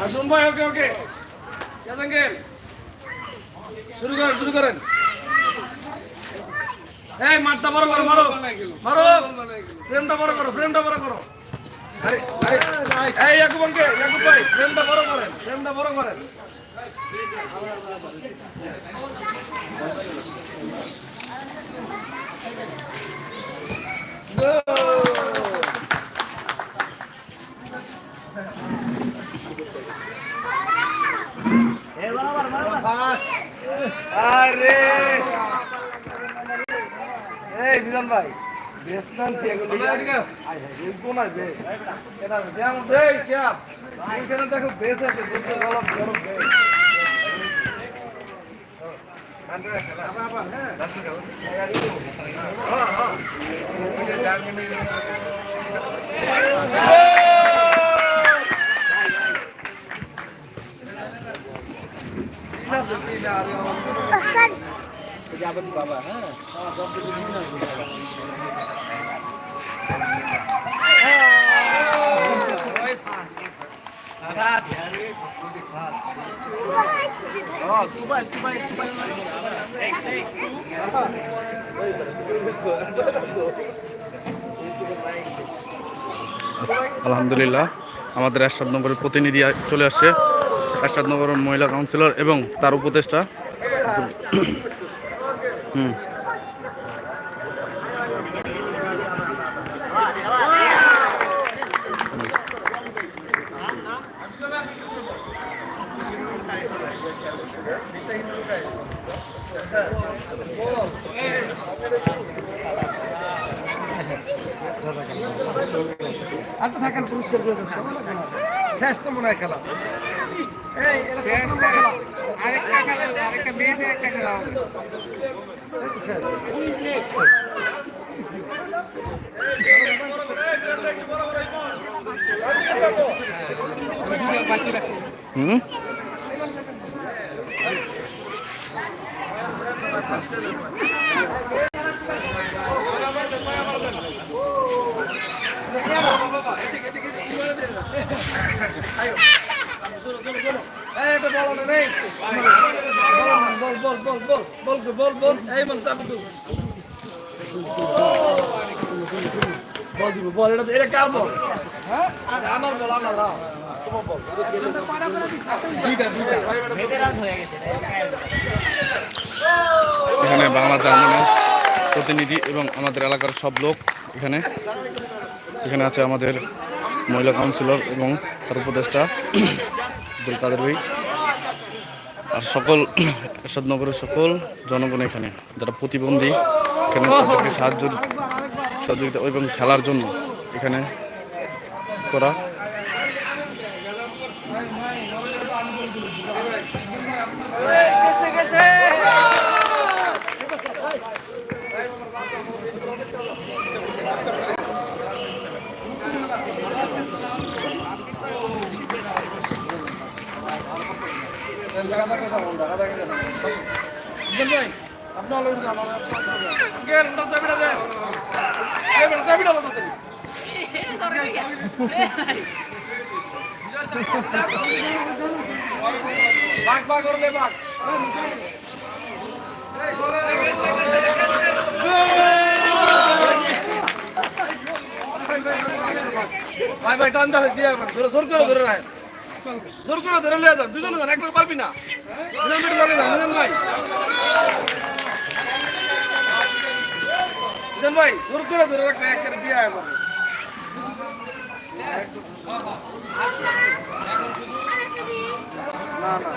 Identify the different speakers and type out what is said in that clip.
Speaker 1: হাসুন ভাই ওকে ওকে। শাহজাহাঙ্গীর শুরু করেন শুরু করেন। এই মাঠটা বড় করো, মারো। মারো। ফ্রেমটা বড় করো, ফ্রেমটা বড় করো। আরে এই ইয়াকুব আঙ্কে ইয়াকুব ভাই, ফ্রেমটা বড় করেন, ফ্রেমটা বড় করেন। আরে। এই বিজন ভাই বেশ নামছি এগুলো। আই হাই এগুলো না বে। এটা শ্যাম দে শ্যাম এখানে দেখো বেশ আছে দুটো গলপ গরম বেশ
Speaker 2: আলহামদুলিল্লাহ আমাদের এরশাদনগরের প্রতিনিধি চলে আসছে। এরশাদনগরের মহিলা কাউন্সিলর এবং তার উপদেষ্টা হুম।
Speaker 1: আর তো থাকেন পুরস্কার দিয়ে দেবো। শেষ তো মনে হয় খেলা এই, এটা কত নম্বর খেলা?
Speaker 3: আরেকটা খেলা হবে, আরেকটা মেয়েদের একটা খেলা হবে
Speaker 2: হুম
Speaker 1: বল, এটা-।
Speaker 2: এখানে বাংলা জার্মানের প্রতিনিধি এবং আমাদের এলাকার সব লোক এখানে এখানে আছে আমাদের মহিলা কাউন্সিলর এবং তার উপদেষ্টা আব্দুল কাদের ভাই। আর সকল এরশাদনগরের সকল জনগণ এখানে যারা প্রতিবন্ধী এখানে তাদেরকে সাহায্য সহযোগিতা এবং খেলার জন্য এখানে করা।
Speaker 1: ইজন ভাই, ভাই ভাই টান দাও দিয়ে আমার জোর জোর করে ধরে রাখ জোর করে ধরে লিয়ে যান দুজনে যান, একলা পারবি না। দুজন মিনিট লাগে ভাই। দুজন ভাই, জোর করে ধরে রাখ, এক করে দিয়ে আমার না না।